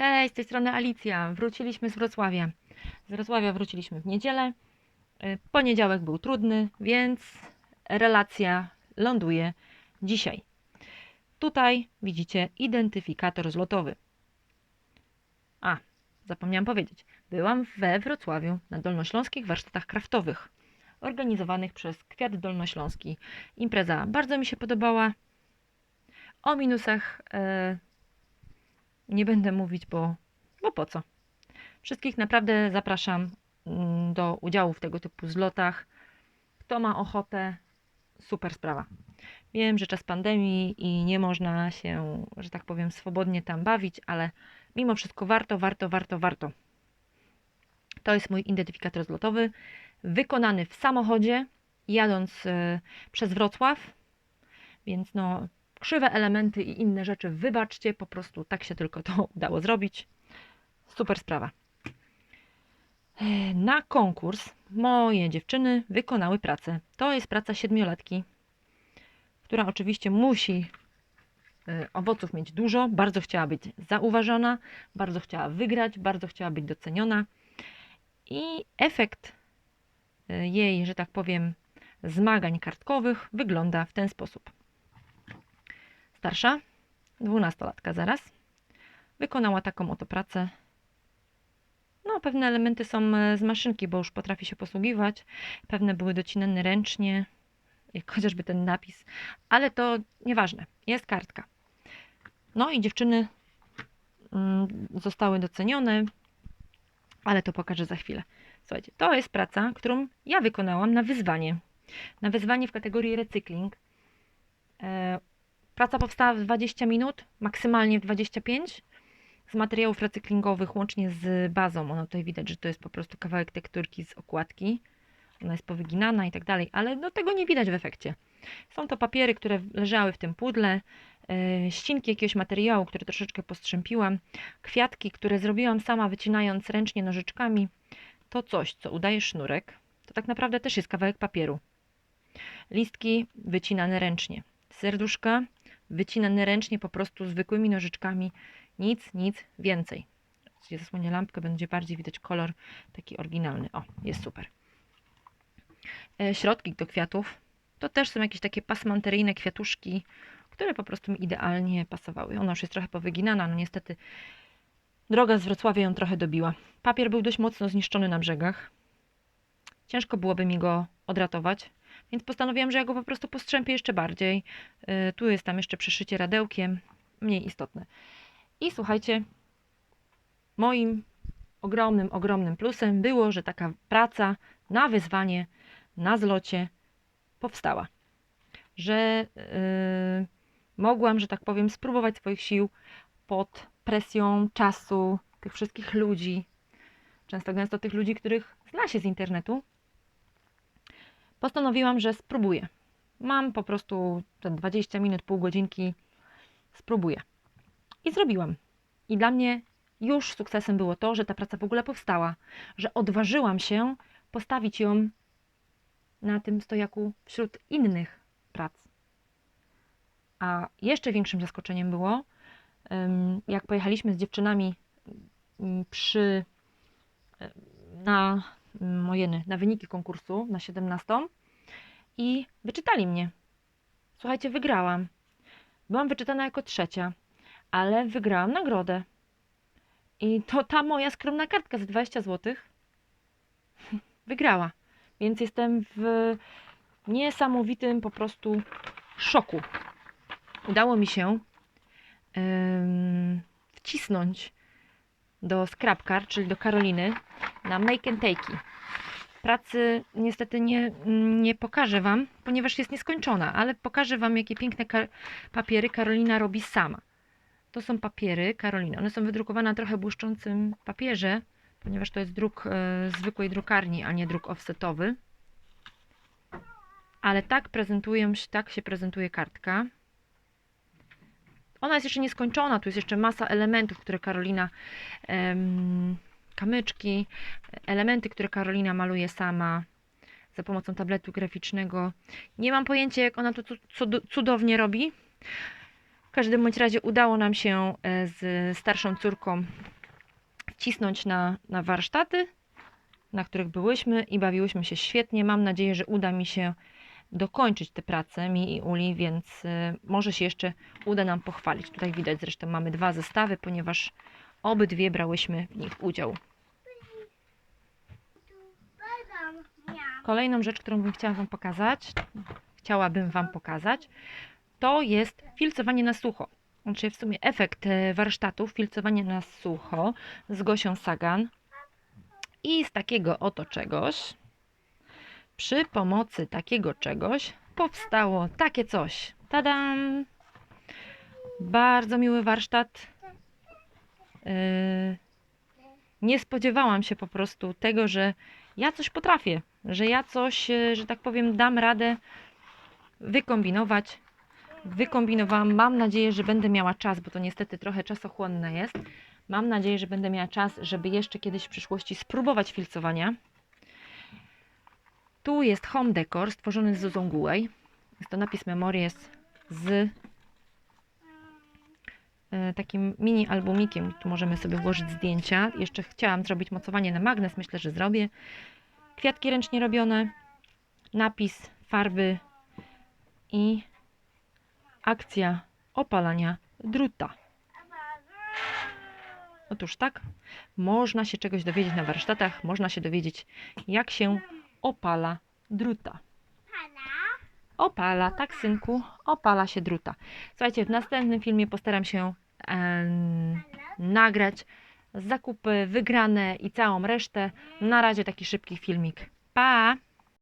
Cześć, z tej strony Alicja. Wróciliśmy z Wrocławia. Z Wrocławia wróciliśmy w niedzielę. Y, Poniedziałek był trudny, więc relacja ląduje dzisiaj. Tutaj widzicie identyfikator zlotowy. A, zapomniałam powiedzieć. Byłam we Wrocławiu na Dolnośląskich Warsztatach Kraftowych, organizowanych przez Kwiat Dolnośląski. Impreza bardzo mi się podobała. O minusach e, nie będę mówić, bo, bo po co. Wszystkich naprawdę zapraszam mm, do udziału w tego typu zlotach. Kto ma ochotę, super sprawa. Wiem, że czas pandemii i nie można się, że tak powiem, swobodnie tam bawić, ale mimo wszystko warto, warto, warto, warto. To jest mój identyfikator zlotowy, wykonany w samochodzie, jadąc e, przez Wrocław, więc no, krzywe elementy i inne rzeczy wybaczcie, po prostu tak się tylko to udało zrobić. Super sprawa. E, Na konkurs moje dziewczyny wykonały pracę. To jest praca siedmiolatki, która oczywiście musi e, owoców mieć dużo, bardzo chciała być zauważona, bardzo chciała wygrać, bardzo chciała być doceniona. I efekt e, jej, że tak powiem, zmagań kartkowych wygląda w ten sposób. Starsza, dwunastolatka zaraz, wykonała taką oto pracę. No, pewne elementy są e, z maszynki, bo już potrafi się posługiwać. Pewne były docinane ręcznie, jak chociażby ten napis, ale to nieważne, jest kartka. No i dziewczyny mm, zostały docenione, ale to pokażę za chwilę. Słuchajcie, to jest praca, którą ja wykonałam na wyzwanie. Na wyzwanie w kategorii recykling. E, Praca powstała w 20 minut, maksymalnie w 25 z materiałów recyklingowych, łącznie z bazą. Ono tutaj widać, że to jest po prostu kawałek tekturki z okładki. Ona jest powyginana i tak dalej, ale no tego nie widać w efekcie. Są to papiery, które leżały w tym pudle, yy, ścinki jakiegoś materiału, które troszeczkę postrzępiłam, kwiatki, które zrobiłam sama, wycinając ręcznie nożyczkami. To coś, co udaje sznurek, to tak naprawdę też jest kawałek papieru. Listki wycinane ręcznie. Serduszka wycinane ręcznie po prostu zwykłymi nożyczkami. Nic, nic więcej. Jeśli zasłonię lampkę, będzie bardziej widać kolor taki oryginalny. O, jest super. E, Środki do kwiatów to też są jakieś takie pasmanteryjne kwiatuszki, które po prostu mi idealnie pasowały. Ona już jest trochę powyginana, no niestety droga z Wrocławia ją trochę dobiła. Papier był dość mocno zniszczony na brzegach. Ciężko byłoby mi go odratować, więc postanowiłam, że ja go po prostu postrzępię jeszcze bardziej. Yy, Tu jest tam jeszcze przeszycie radełkiem, mniej istotne. I słuchajcie, moim ogromnym, ogromnym plusem było, że taka praca na wyzwanie, na zlocie powstała. Że yy, mogłam, że tak powiem, spróbować swoich sił pod presją czasu tych wszystkich ludzi, często gęsto tych ludzi, których zna się z internetu, postanowiłam, że spróbuję. Mam po prostu te 20 minut, pół godzinki, spróbuję. I zrobiłam. I dla mnie już sukcesem było to, że ta praca w ogóle powstała, że odważyłam się postawić ją na tym stojaku wśród innych prac. A jeszcze większym zaskoczeniem było, jak pojechaliśmy z dziewczynami ym, przy na mm, ojeny, na wyniki konkursu na 17 i wyczytali mnie. Słuchajcie, wygrałam. Byłam wyczytana jako trzecia, ale wygrałam nagrodę. I to ta moja skromna kartka za 20 zł wygrała. Więc jestem w niesamowitym po prostu szoku. Udało mi się ym, wcisnąć do Scrapcar, czyli do Karoliny, na Make and Take'i. Pracy niestety nie, nie pokażę Wam, ponieważ jest nieskończona, ale pokażę Wam, jakie piękne papiery Karolina robi sama. To są papiery Karolina. One są wydrukowane na trochę błyszczącym papierze, ponieważ to jest druk e, zwykłej drukarni, a nie druk offsetowy. Ale tak prezentują się, tak się prezentuje kartka. Ona jest jeszcze nieskończona, tu jest jeszcze masa elementów, które Karolina, em, kamyczki, elementy, które Karolina maluje sama za pomocą tabletu graficznego. Nie mam pojęcia, jak ona to cu- cud- cudownie robi. W każdym bądź razie udało nam się e, z starszą córką wcisnąć na, na warsztaty, na których byłyśmy i bawiłyśmy się świetnie. Mam nadzieję, że uda mi się dokończyć tę pracę, mi i Uli, więc e, może się jeszcze uda nam pochwalić. Tutaj widać zresztą mamy dwa zestawy, ponieważ obydwie brałyśmy w nich udział. Kolejną rzecz, którą bym chciała Wam pokazać, chciałabym Wam pokazać, to jest filcowanie na sucho. Znaczy w sumie efekt e, warsztatów filcowanie na sucho z Gosią Sagan. I z takiego oto czegoś, przy pomocy takiego czegoś powstało takie coś. Tadam! Bardzo miły warsztat. Yy, nie spodziewałam się po prostu tego, że ja coś potrafię, że ja coś, e, że tak powiem, dam radę wykombinować. Wykombinowałam. Mam nadzieję, że będę miała czas, bo to niestety trochę czasochłonne jest. Mam nadzieję, że będę miała czas, żeby jeszcze kiedyś w przyszłości spróbować filcowania. Tu jest home decor stworzony z Zuzą. Jest to napis Memories z takim mini albumikiem. Tu możemy sobie włożyć zdjęcia. Jeszcze chciałam zrobić mocowanie na magnes, myślę, że zrobię. Kwiatki ręcznie robione, napis, farby i akcja opalania druta. Otóż tak, można się czegoś dowiedzieć na warsztatach, można się dowiedzieć, jak się opala druta. Opala, tak synku, opala się druta. Słuchajcie, w następnym filmie postaram się nagrać zakupy, wygrane i całą resztę. Na razie taki szybki filmik. Pa!